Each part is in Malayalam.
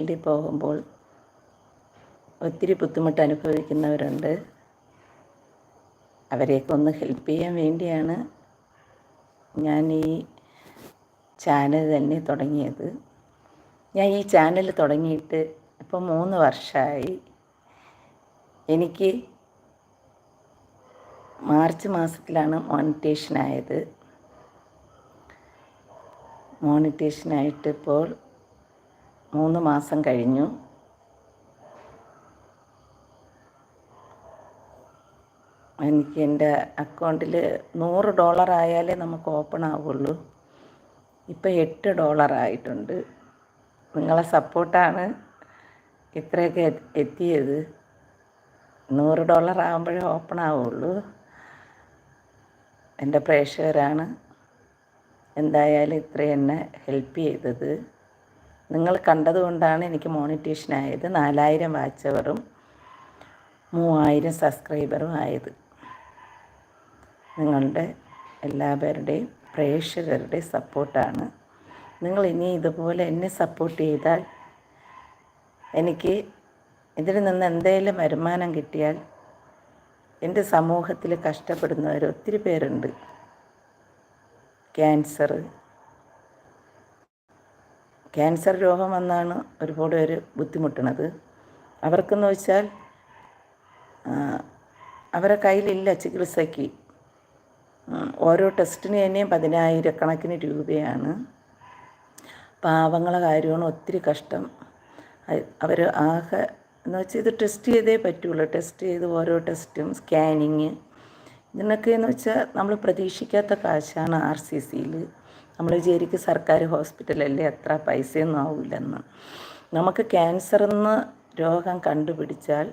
ഫീൽഡിൽ പോകുമ്പോൾ ഒത്തിരി ബുദ്ധിമുട്ട് അനുഭവിക്കുന്നവരുണ്ട്. അവരെയൊക്കെ ഒന്ന് ഹെൽപ്പ് ചെയ്യാൻ വേണ്ടിയാണ് ഞാൻ ഈ ചാനൽ തന്നെ തുടങ്ങിയത്. ഞാൻ ഈ ചാനൽ തുടങ്ങിയിട്ട് ഇപ്പോൾ മൂന്ന് വർഷമായി. എനിക്ക് മാർച്ച് മാസത്തിലാണ് മോണിറ്റേഷൻ ആയത്. മൂന്ന് മാസം കഴിഞ്ഞു. എനിക്ക് എന്റെ അക്കൗണ്ടിൽ നൂറ് ഡോളർ ആയാലേ നമുക്ക് ഓപ്പൺ ആവുള്ളൂ. ഇപ്പം എട്ട് ഡോളർ ആയിട്ടുണ്ട്. നിങ്ങളെ സപ്പോർട്ടാണ് ഇത്രയൊക്കെ എത്തിയത്. നൂറ് ഡോളർ ആകുമ്പോഴേ ഓപ്പൺ ആവുള്ളൂ. എന്റെ പ്രേക്ഷകരാണ്. എന്തായാലും ഇത്രയും എന്നെ ഹെൽപ്പ് ചെയ്തത്. നിങ്ങൾ കണ്ടതുകൊണ്ടാണ് എനിക്ക് മോണിറ്റേഷൻ ആയത്. നാലായിരം വാച്ചവറും മൂവായിരം സബ്സ്ക്രൈബറും ആയത്. നിങ്ങളുടെ എല്ലാവരുടെയും പ്രേക്ഷകരുടെ സപ്പോർട്ടാണ്. നിങ്ങൾ ഇനി ഇതുപോലെ എന്നെ സപ്പോർട്ട് ചെയ്താൽ എനിക്ക് ഇതിൽ നിന്ന് എന്തെങ്കിലും വരുമാനം കിട്ടിയാൽ എന്റെ സമൂഹത്തിൽ കഷ്ടപ്പെടുന്നവർ ഒത്തിരി പേരുണ്ട്. ക്യാൻസർ ക്യാൻസർ രോഗം വന്നാണ് ഒരുപാട് പേര് ബുദ്ധിമുട്ടണത്. അവർക്കെന്ന് വെച്ചാൽ അവരെ കയ്യിലില്ല ചികിത്സയ്ക്ക്. ഓരോ ടെസ്റ്റിന് തന്നെയും പതിനായിരക്കണക്കിന് രൂപയാണ്. പാവങ്ങളെ കാര്യമാണ് ഒത്തിരി കഷ്ടം. അവർ ആകെ എന്ന് വെച്ചാൽ ഇത് ടെസ്റ്റ് ചെയ്തേ പറ്റുള്ളൂ. ടെസ്റ്റ് ചെയ്ത് ഓരോ ടെസ്റ്റും സ്കാനിങ്. ഇതിനൊക്കെ എന്ന് വെച്ചാൽ നമ്മൾ പ്രതീക്ഷിക്കാത്ത കാശാണ് ആർ സി സിയിൽ നമ്മൾ വിചാരിക്കും സർക്കാർ ഹോസ്പിറ്റലല്ലേ അത്ര പൈസയൊന്നും ആവില്ലെന്ന് നമുക്ക് ക്യാൻസർ എന്ന് രോഗം കണ്ടുപിടിച്ചാൽ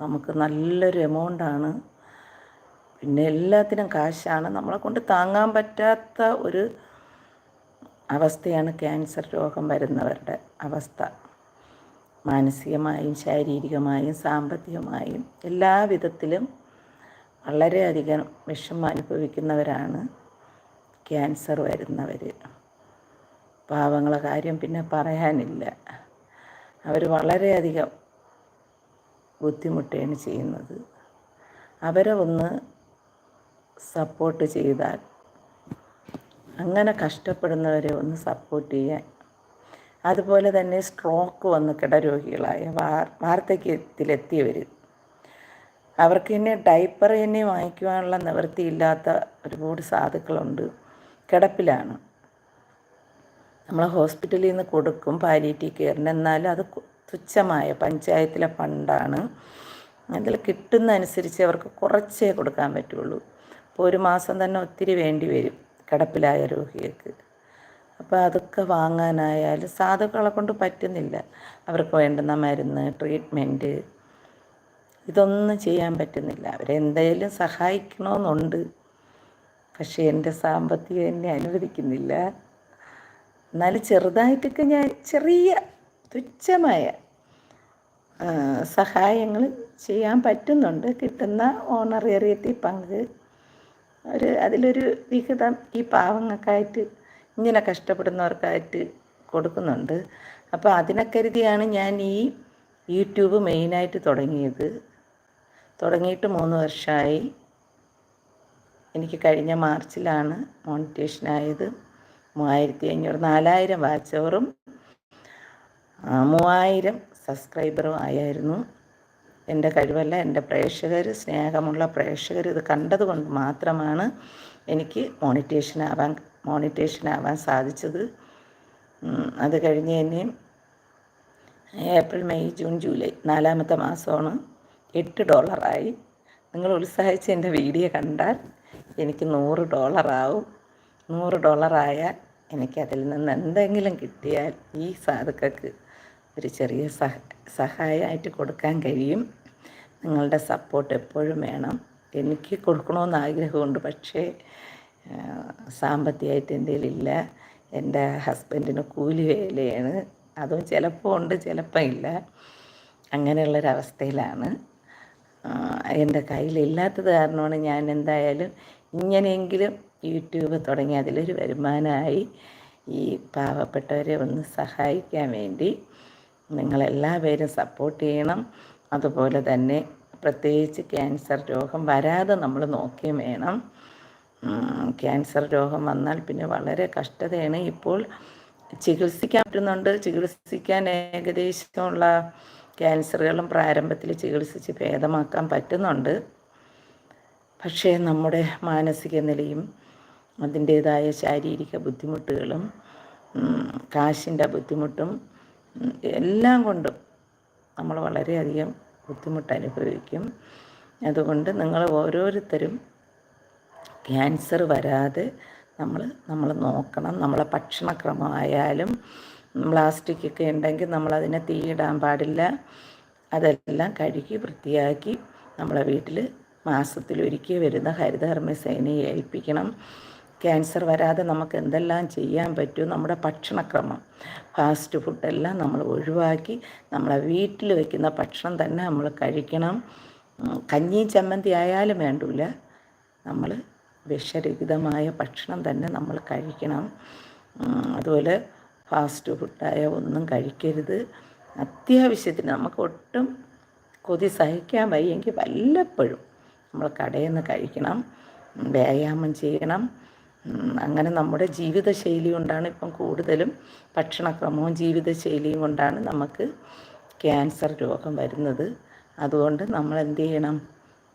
നമുക്ക് നല്ലൊരു എമൗണ്ടാണ്. പിന്നെ എല്ലാത്തിനും കാശാണ്. നമ്മളെ കൊണ്ട് താങ്ങാൻ പറ്റാത്ത ഒരു അവസ്ഥയാണ് ക്യാൻസർ രോഗം വരുന്നവരുടെ അവസ്ഥ. മാനസികമായും ശാരീരികമായും സാമ്പത്തികമായും എല്ലാ വിധത്തിലും വളരെയധികം വിഷമം അനുഭവിക്കുന്നവരാണ്. ക്യാൻസർ വരുന്നവർ പാവങ്ങളെ കാര്യം പിന്നെ പറയാനില്ല. അവർ വളരെയധികം ബുദ്ധിമുട്ടാണ് ചെയ്യുന്നത്. അവരെ ഒന്ന് സപ്പോർട്ട് ചെയ്താൽ അങ്ങനെ കഷ്ടപ്പെടുന്നവരെ ഒന്ന് സപ്പോർട്ട് ചെയ്യാൻ. അതുപോലെ തന്നെ സ്ട്രോക്ക് വന്ന് കിടരോഗികളായ വാർ വാർദ്ധക്യത്തിലെത്തിയവർ അവർക്ക് തന്നെ ഡൈപ്പർ തന്നെ വാങ്ങിക്കുവാനുള്ള നിവൃത്തിയില്ലാത്ത ഒരുപാട് സാധുക്കളുണ്ട്. കിടപ്പിലാണ്. നമ്മൾ ഹോസ്പിറ്റലിൽ നിന്ന് കൊടുക്കും പാലിയേറ്റീവ് കെയറിന്. എന്നാലും അത് തുച്ഛമായ പഞ്ചായത്തിലെ ഫണ്ടാണ്. അതിൽ കിട്ടുന്ന അനുസരിച്ച് അവർക്ക് കുറച്ചേ കൊടുക്കാൻ പറ്റുള്ളൂ. അപ്പോൾ ഒരു മാസം തന്നെ ഒത്തിരി വേണ്ടി വരും കിടപ്പിലായ രോഗികൾക്ക്. അപ്പോൾ അതൊക്കെ വാങ്ങാനായാലും സാധുക്കളെ കൊണ്ട് പറ്റുന്നില്ല. അവർക്ക് വേണ്ടുന്ന മരുന്ന് ട്രീറ്റ്മെന്റ് ഇതൊന്നും ചെയ്യാൻ പറ്റുന്നില്ല. അവരെന്തായാലും സഹായിക്കണമെന്നുണ്ട്. പക്ഷേ എന്റെ സാമ്പത്തികം എന്നെ അനുവദിക്കുന്നില്ല. എന്നാലും ചെറുതായിട്ടൊക്കെ ഞാൻ ചെറിയ തുച്ഛമായ സഹായങ്ങൾ ചെയ്യാൻ പറ്റുന്നുണ്ട്. കിട്ടുന്ന ഓണറേറിയത്തിൽ പങ്ക്. ഒരു അതിലൊരു വിഹിതം ഈ പാവങ്ങൾക്കായിട്ട് ഇങ്ങനെ കഷ്ടപ്പെടുന്നവർക്കായിട്ട് കൊടുക്കുന്നുണ്ട്. അപ്പോൾ അതിനെ കരുതിയാണ് ഞാൻ ഈ യൂട്യൂബ് മെയിനായിട്ട് തുടങ്ങിയത്. തുടങ്ങിയിട്ട് മൂന്ന് വർഷമായി. എനിക്ക് കഴിഞ്ഞ മാർച്ചിലാണ് മോണിറ്റേഷൻ ആയത് മൂവായിരത്തി അഞ്ഞൂറ് നാലായിരം വാച്ചവറും മൂവായിരം സബ്സ്ക്രൈബറും ആയായിരുന്നു. എന്റെ കഴിവല്ല എന്റെ പ്രേക്ഷകർ സ്നേഹമുള്ള പ്രേക്ഷകർ ഇത് കണ്ടതുകൊണ്ട് മാത്രമാണ് എനിക്ക് മോണിറ്റേഷൻ ആവാൻ മോണിറ്റേഷൻ ആവാൻ സാധിച്ചത് അത് കഴിഞ്ഞ് തന്നെ ഏപ്രിൽ മെയ് ജൂൺ ജൂലൈ നാലാമത്തെ മാസമാണ്. എട്ട് ഡോളറായി. നിങ്ങൾ ഉത്സാഹിച്ച് എന്റെ വീഡിയോ കണ്ടാൽ എനിക്ക് നൂറ് ഡോളറാവും. നൂറ് ഡോളറായാൽ എനിക്കതിൽ നിന്ന് എന്തെങ്കിലും കിട്ടിയാൽ ഈ സാധുക്കൾക്ക് ഒരു ചെറിയ സഹ സഹായമായിട്ട് കൊടുക്കാൻ കഴിയും. നിങ്ങളുടെ സപ്പോർട്ട് എപ്പോഴും വേണം. എനിക്ക് കൊടുക്കണമെന്ന് ആഗ്രഹമുണ്ട്. പക്ഷേ സാമ്പത്തികമായിട്ട് എന്റെ ഇല്ല എന്റെ ഹസ്ബൻഡിന് കൂലി വേലയാണ്. അതും ചിലപ്പോൾ ഉണ്ട് ചിലപ്പോൾ ഇല്ല. അങ്ങനെയുള്ളൊരവസ്ഥയിലാണ്. എന്റെ കയ്യിലില്ലാത്തത് കാരണമാണ് ഞാൻ എന്തായാലും ഇങ്ങനെയെങ്കിലും യൂട്യൂബ് തുടങ്ങി അതിലൊരു വരുമാനമായി ഈ പാവപ്പെട്ടവരെ ഒന്ന് സഹായിക്കാൻ വേണ്ടി നിങ്ങളെല്ലാവരും സപ്പോർട്ട് ചെയ്യണം. അതുപോലെ തന്നെ പ്രത്യേകിച്ച് ക്യാൻസർ രോഗം വരാതെ നമ്മൾ നോക്കുകയും വേണം. ക്യാൻസർ രോഗം വന്നാൽ പിന്നെ വളരെ കഷ്ടതയാണ്. ഇപ്പോൾ ചികിത്സിക്കാൻ പറ്റുന്നുണ്ട്. ചികിത്സിക്കാൻ ഏകദേശമുള്ള ക്യാൻസറുകളും പ്രാരംഭത്തിൽ ചികിത്സിച്ച് ഭേദമാക്കാൻ പറ്റുന്നുണ്ട്. പക്ഷേ നമ്മുടെ മാനസിക നിലയും അതിന്റേതായ ശാരീരിക ബുദ്ധിമുട്ടുകളും കാശിന്റെ ബുദ്ധിമുട്ടും എല്ലാം കൊണ്ടും നമ്മൾ വളരെയധികം ബുദ്ധിമുട്ട് അനുഭവിക്കും അതുകൊണ്ട് നിങ്ങൾ ഓരോരുത്തരും ക്യാൻസർ വരാതെ നമ്മൾ നമ്മൾ നോക്കണം. നമ്മളെ ഭക്ഷണക്രമമായാലും പ്ലാസ്റ്റിക് ഒക്കെ ഉണ്ടെങ്കിൽ നമ്മളതിനെ തീയിടാൻ പാടില്ല. അതെല്ലാം കഴുകി വൃത്തിയാക്കി നമ്മളെ വീട്ടിൽ മാസത്തിലൊരിക്കൽ വരുന്ന ഹരിതകർമ്മസേനയെ ഏൽപ്പിക്കണം. ക്യാൻസർ വരാതെ നമുക്ക് എന്തെല്ലാം ചെയ്യാൻ പറ്റും? നമ്മുടെ ഭക്ഷണക്രമം ഫാസ്റ്റ് ഫുഡെല്ലാം നമ്മൾ ഒഴിവാക്കി നമ്മളെ വീട്ടിൽ വയ്ക്കുന്ന ഭക്ഷണം തന്നെ നമ്മൾ കഴിക്കണം. കഞ്ഞി ചമ്മന്തി ആയാലും വേണ്ടില്ല നമ്മൾ വിഷരഹിതമായ ഭക്ഷണം തന്നെ നമ്മൾ കഴിക്കണം. അതുപോലെ ഫാസ്റ്റ് ഫുഡായ ഒന്നും കഴിക്കരുത്. അത്യാവശ്യത്തിന് നമുക്ക് ഒട്ടും കൊതി സഹിക്കാൻ വയ്യെങ്കിൽ വല്ലപ്പോഴും നമ്മൾ കടയിൽ നിന്ന് കഴിക്കണം വ്യായാമം ചെയ്യണം. അങ്ങനെ നമ്മുടെ ജീവിതശൈലി കൊണ്ടാണ് ഇപ്പം കൂടുതലും ഭക്ഷണക്രമവും ജീവിതശൈലിയും കൊണ്ടാണ് നമുക്ക് ക്യാൻസർ രോഗം വരുന്നത്. അതുകൊണ്ട് നമ്മൾ എന്ത് ചെയ്യണം?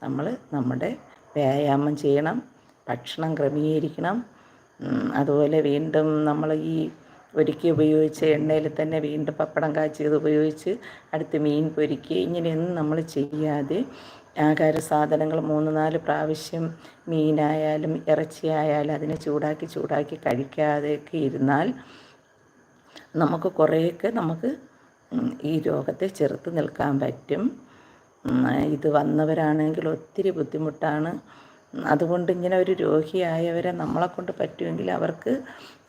നമ്മൾ നമ്മുടെ വ്യായാമം ചെയ്യണം ഭക്ഷണം ക്രമീകരിക്കണം. അതുപോലെ വീണ്ടും നമ്മൾ ഈ ഒരുക്കി ഉപയോഗിച്ച് എണ്ണയിൽ തന്നെ വീണ്ടും പപ്പടം കാച്ചിയത് ഉപയോഗിച്ച് അടുത്ത് മീൻ പൊരിക്കുക ഇങ്ങനെയൊന്നും നമ്മൾ ചെയ്യാതെ ആഹാര സാധനങ്ങൾ മൂന്ന് നാല് പ്രാവശ്യം മീനായാലും ഇറച്ചിയായാലും അതിനെ ചൂടാക്കി ചൂടാക്കി കഴിക്കാതെയൊക്കെ ഇരുന്നാൽ നമുക്ക് കുറേയൊക്കെ നമുക്ക് ഈ രോഗത്തെ ചെറുത്ത് നിൽക്കാൻ പറ്റും. ഇത് വന്നവരാണെങ്കിൽ ഒത്തിരി ബുദ്ധിമുട്ടാണ്. അതുകൊണ്ട് ഇങ്ങനെ ഒരു രോഗിയായവരെ നമ്മളെ കൊണ്ട് പറ്റുമെങ്കിൽ അവർക്ക്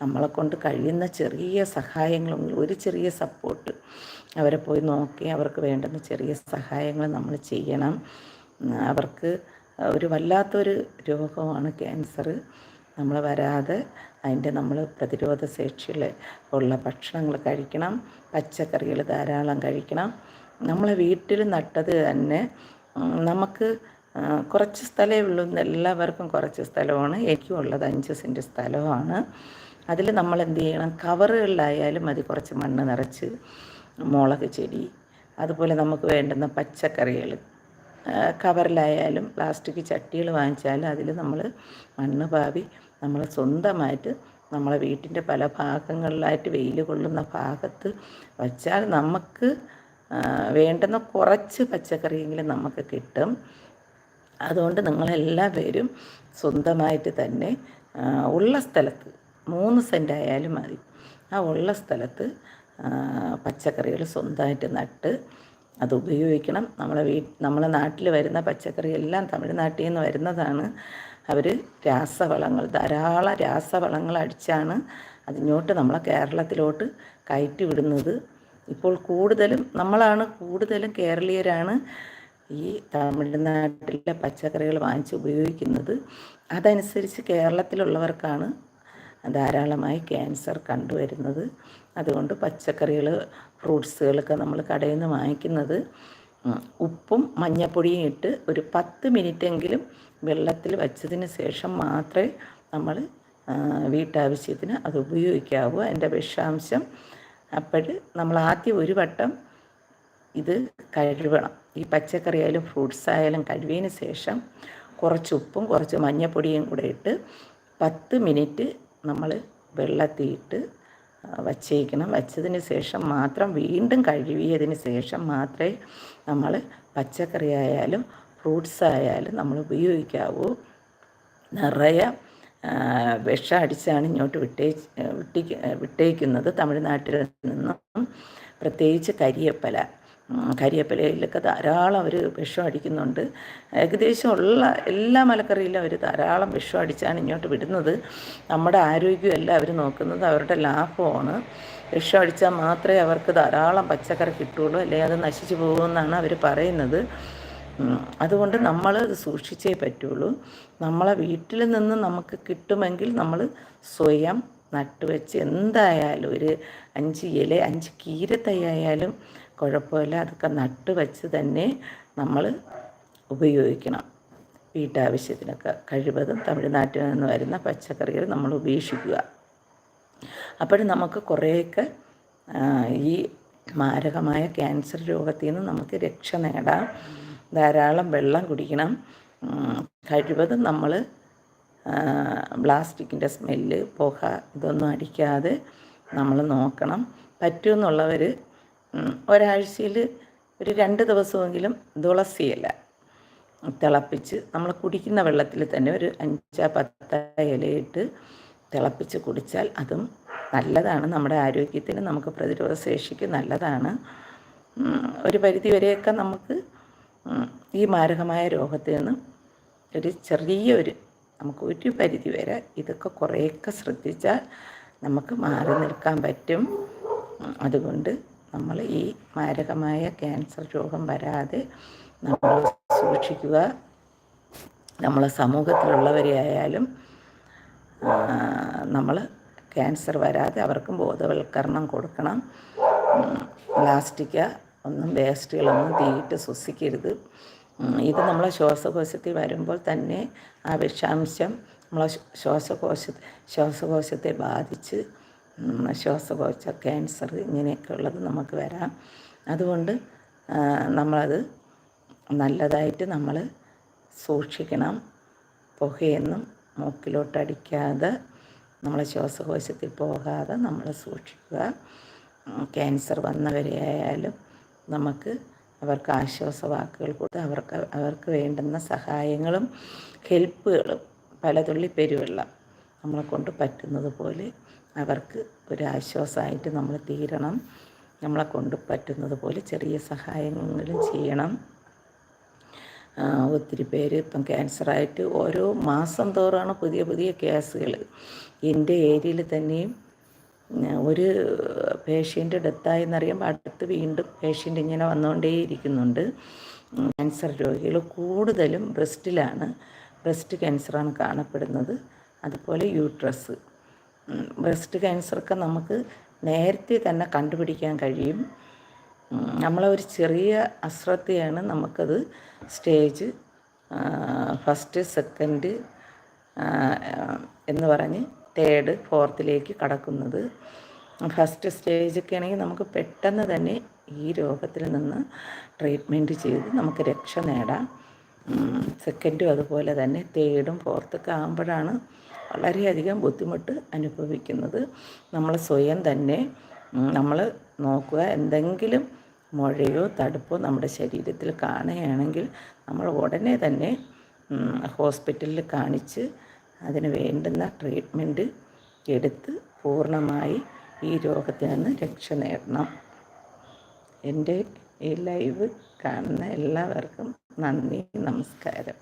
നമ്മളെ കൊണ്ട് കഴിയുന്ന ചെറിയ സഹായങ്ങളും ഒരു ചെറിയ സപ്പോർട്ട് അവരെ പോയി നോക്കി അവർക്ക് വേണ്ടുന്ന ചെറിയ സഹായങ്ങൾ നമ്മൾ ചെയ്യണം. അവർക്ക് ഒരു വല്ലാത്തൊരു രോഗമാണ് ക്യാൻസർ. നമ്മൾ വരാതെ അതിന്റെ നമ്മൾ പ്രതിരോധ ശേഷിയുള്ള ഉള്ള ഭക്ഷണങ്ങൾ കഴിക്കണം പച്ചക്കറികൾ ധാരാളം കഴിക്കണം. നമ്മളെ വീട്ടിൽ നട്ടത് തന്നെ നമുക്ക് കുറച്ച് സ്ഥലമേ ഉള്ളൂ. എല്ലാവർക്കും കുറച്ച് സ്ഥലമാണ്. എനിക്കും ഉള്ളത് അഞ്ച് സെന്റ് സ്ഥലമാണ്. അതിൽ നമ്മൾ എന്ത് ചെയ്യണം? കവറുകളിലായാലും മതി കുറച്ച് മണ്ണ് നിറച്ച് മുളക് ചെടി. അതുപോലെ നമുക്ക് വേണ്ടുന്ന പച്ചക്കറികൾ കവറിലായാലും പ്ലാസ്റ്റിക് ചട്ടികൾ വാങ്ങിച്ചാലും അതിൽ നമ്മൾ മണ്ണ് പാവി നമ്മൾ സ്വന്തമായിട്ട് നമ്മളെ വീട്ടിന്റെ പല ഭാഗങ്ങളിലായിട്ട് വെയിൽ കൊള്ളുന്ന ഭാഗത്ത് വച്ചാൽ നമുക്ക് വേണ്ടുന്ന കുറച്ച് പച്ചക്കറിയെങ്കിലും നമുക്ക് കിട്ടും. അതുകൊണ്ട് നിങ്ങളെല്ലാവരും സ്വന്തമായിട്ട് തന്നെ ഉള്ള സ്ഥലത്ത് മൂന്ന് സെന്റ് ആയാലും മതി. ആ ഉള്ള സ്ഥലത്ത് പച്ചക്കറികൾ സ്വന്തമായിട്ട് നട്ട് അത് ഉപയോഗിക്കണം. നമ്മളെ വീ നമ്മളെ നാട്ടിൽ വരുന്ന പച്ചക്കറി എല്ലാം തമിഴ്നാട്ടിൽ നിന്ന് വരുന്നതാണ്. അവർ രാസവളങ്ങൾ ധാരാളം രാസവളങ്ങൾ അടിച്ചാണ് അതിങ്ങോട്ട് നമ്മളെ കേരളത്തിലോട്ട് കയറ്റി വിടുന്നത്. ഇപ്പോൾ കൂടുതലും നമ്മളാണ് കൂടുതലും കേരളീയരാണ് ഈ തമിഴ്നാട്ടിലെ പച്ചക്കറികൾ വാങ്ങിച്ച് ഉപയോഗിക്കുന്നത്. അതനുസരിച്ച് കേരളത്തിലുള്ളവർക്കാണ് ധാരാളമായി ക്യാൻസർ കണ്ടുവരുന്നത്. അതുകൊണ്ട് പച്ചക്കറികൾ ഫ്രൂട്ട്സുകളൊക്കെ നമ്മൾ കടയിൽ നിന്ന് വാങ്ങിക്കുന്നത്. ഉപ്പും മഞ്ഞപ്പൊടിയും ഇട്ട് ഒരു പത്ത് മിനിറ്റെങ്കിലും വെള്ളത്തിൽ വച്ചതിന് ശേഷം മാത്രമേ നമ്മൾ വീട്ടാവശ്യത്തിന് അത് ഉപയോഗിക്കാവൂ. അതിന്റെ വിഷാംശം. അപ്പോൾ നമ്മൾ ആദ്യം ഒരു വട്ടം ഇത് കഴുകണം. ഈ പച്ചക്കറി ആയാലും ഫ്രൂട്ട്സ് ആയാലും കഴുകിയതിന് ശേഷം കുറച്ച് ഉപ്പും കുറച്ച് മഞ്ഞൾപ്പൊടിയും കൂടെ ഇട്ട് പത്ത് മിനിറ്റ് നമ്മൾ വെള്ളത്തിയിട്ട് വച്ചേക്കണം. വച്ചതിന് ശേഷം മാത്രം വീണ്ടും കഴുകിയതിന് ശേഷം മാത്രമേ നമ്മൾ പച്ചക്കറി ആയാലും ഫ്രൂട്ട്സ് ആയാലും നമ്മൾ ഉപയോഗിക്കാവൂ. നിറയെ വിഷം അടിച്ചാണ് ഇങ്ങോട്ട് വിട്ടേ വിട്ടി വിട്ടേക്കുന്നത്. തമിഴ്നാട്ടിൽ നിന്നും പ്രത്യേകിച്ച് കരിയപ്പല. കരിയപ്പലയിലൊക്കെ ധാരാളം അവർ വിഷം അടിക്കുന്നുണ്ട്. ഏകദേശം ഉള്ള എല്ലാ മലക്കറിയിലും അവർ ധാരാളം വിഷം അടിച്ചാണ് ഇങ്ങോട്ട് വിടുന്നത്. നമ്മുടെ ആരോഗ്യമല്ല അവർ നോക്കുന്നത് അവരുടെ ലാഭമാണ്. വിഷം അടിച്ചാൽ മാത്രമേ അവർക്ക് ധാരാളം പച്ചക്കറി കിട്ടുള്ളൂ അല്ലെങ്കിൽ അത് നശിച്ചു പോകുമെന്നാണ് അവർ പറയുന്നത്. അതുകൊണ്ട് നമ്മൾ സൂക്ഷിച്ചേ പറ്റുള്ളൂ നമ്മളെ വീട്ടിൽ നിന്ന് നമുക്ക് കിട്ടുമെങ്കിൽ നമ്മൾ സ്വയം നട്ടുവെച്ച് എന്തായാലും ഒരു അഞ്ച് ഇല അഞ്ച് കീരത്തൈയായാലും കുഴപ്പമില്ല. അതൊക്കെ നട്ട് വെച്ച് തന്നെ നമ്മൾ ഉപയോഗിക്കണം. വീട്ടാവശ്യത്തിനൊക്കെ കഴിവതും തമിഴ്നാട്ടിൽ നിന്ന് വരുന്ന പച്ചക്കറികൾ നമ്മൾ ഉപേക്ഷിക്കുക. അപ്പോഴും നമുക്ക് കുറേയൊക്കെ ഈ മാരകമായ ക്യാൻസർ രോഗത്തിൽ നിന്ന് നമുക്ക് രക്ഷ നേടാം. ധാരാളം വെള്ളം കുടിക്കണം. കഴിവതും നമ്മൾ പ്ലാസ്റ്റിക്കിന്റെ സ്മെല്ല് പുക ഇതൊന്നും അടിക്കാതെ നമ്മൾ നോക്കണം. പറ്റുമെന്നുള്ളവർ ഒരാഴ്ചയിൽ ഒരു രണ്ട് ദിവസമെങ്കിലും തുളസിയില തിളപ്പിച്ച് നമ്മൾ കുടിക്കുന്ന വെള്ളത്തിൽ തന്നെ ഒരു അഞ്ചാ പത്ത ഇലയിട്ട് തിളപ്പിച്ച് കുടിച്ചാൽ അതും നല്ലതാണ്. നമ്മുടെ ആരോഗ്യത്തിന് നമുക്ക് പ്രതിരോധ ശേഷിക്ക് നല്ലതാണ്. ഒരു പരിധി വരെയൊക്കെ നമുക്ക് ഈ മാരകമായ രോഗത്തിൽ നിന്ന് ഒരു ചെറിയൊരു നമുക്ക് ഒരു പരിധി വരെ ഇതൊക്കെ കുറേയൊക്കെ ശ്രദ്ധിച്ചാൽ നമുക്ക് മാറി നിൽക്കാൻ പറ്റും. അതുകൊണ്ട് നമ്മൾ ഈ മാരകമായ ക്യാൻസർ രോഗം വരാതെ നമ്മൾ സൂക്ഷിക്കുക. നമ്മളെ സമൂഹത്തിലുള്ളവരെ ആയാലും നമ്മൾ ക്യാൻസർ വരാതെ അവർക്കും ബോധവൽക്കരണം കൊടുക്കണം. പ്ലാസ്റ്റിക് ഒന്നും വേസ്റ്റുകളൊന്നും തീയിട്ട് ശ്വസിക്കരുത്. ഇത് നമ്മളെ ശ്വാസകോശത്തിൽ വരുമ്പോൾ തന്നെ ആ വിഷാംശം നമ്മളെ ശ്വാസകോശ ശ്വാസകോശത്തെ ബാധിച്ച് ശ്വാസകോശ ക്യാൻസർ ഇങ്ങനെയൊക്കെ ഉള്ളത് നമുക്ക് വരാം. അതുകൊണ്ട് നമ്മളത് നല്ലതായിട്ട് നമ്മൾ സൂക്ഷിക്കണം. പുകയൊന്നും മൂക്കിലോട്ടടിക്കാതെ നമ്മളെ ശ്വാസകോശത്തിൽ പോകാതെ നമ്മൾ സൂക്ഷിക്കുക. ക്യാൻസർ വന്നവരെയായാലും നമുക്ക് അവർക്ക് ആശ്വാസവാക്കുകൾ കൊടുത്ത് അവർക്ക് അവർക്ക് വേണ്ടുന്ന സഹായങ്ങളും ഹെൽപ്പുകളും പലതുള്ളി പെരുവെള്ളം നമ്മളെ കൊണ്ട് പറ്റുന്നത് പോലെ അവർക്ക് ഒരു ആശ്വാസമായിട്ട് നമ്മൾ തീരണം. നമ്മളെ കൊണ്ട് പറ്റുന്നത് പോലെ ചെറിയ സഹായങ്ങളും ചെയ്യണം. ഒത്തിരി പേര് ഇപ്പം ക്യാൻസറായിട്ട് ഓരോ മാസം തോറാണ് പുതിയ പുതിയ കേസുകൾ എന്റെ ഏരിയയിൽ തന്നെയും ഒരു പേഷ്യന്റ് ഡെത്തായി എന്നറിയുമ്പോൾ അടുത്ത് വീണ്ടും പേഷ്യന്റ് ഇങ്ങനെ വന്നുകൊണ്ടേയിരിക്കുന്നുണ്ട്. ക്യാൻസർ രോഗികൾ കൂടുതലും ബ്രസ്റ്റിലാണ്. ബ്രസ്റ്റ് ക്യാൻസറാണ് കാണപ്പെടുന്നത്. അതുപോലെ യൂട്രസ്. ബ്രസ്റ്റ് ക്യാൻസറൊക്കെ നമുക്ക് നേരത്തെ തന്നെ കണ്ടുപിടിക്കാൻ കഴിയും. ഒരു ചെറിയ അശ്രദ്ധയാണ് നമുക്കത് സ്റ്റേജ് ഫസ്റ്റ് സെക്കൻഡ് എന്ന് പറഞ്ഞ് തേർഡ് ഫോർത്തിലേക്ക് കടക്കുന്നത്. ഫസ്റ്റ് സ്റ്റേജൊക്കെ ആണെങ്കിൽ നമുക്ക് പെട്ടെന്ന് തന്നെ ഈ രോഗത്തിൽ നിന്ന് ട്രീറ്റ്മെന്റ് ചെയ്ത് നമുക്ക് രക്ഷ നേടാം. സെക്കൻഡും അതുപോലെ തന്നെ തേർഡും ഫോർത്തൊക്കെ ആകുമ്പോഴാണ് വളരെയധികം ബുദ്ധിമുട്ട് അനുഭവിക്കുന്നത് നമ്മൾ സ്വയം തന്നെ നമ്മൾ നോക്കുക എന്തെങ്കിലും മുഴയോ തടുപ്പോ നമ്മുടെ ശരീരത്തിൽ കാണുകയാണെങ്കിൽ നമ്മൾ ഉടനെ തന്നെ ഹോസ്പിറ്റലിൽ കാണിച്ച് അതിന് വേണ്ടുന്ന ട്രീറ്റ്മെന്റ് എടുത്ത് പൂർണമായി ഈ രോഗത്തിൽ നിന്ന് രക്ഷ നേടണം. എന്റെ ഈ ലൈവ് കാണുന്ന എല്ലാവർക്കും നന്ദി നമസ്കാരം.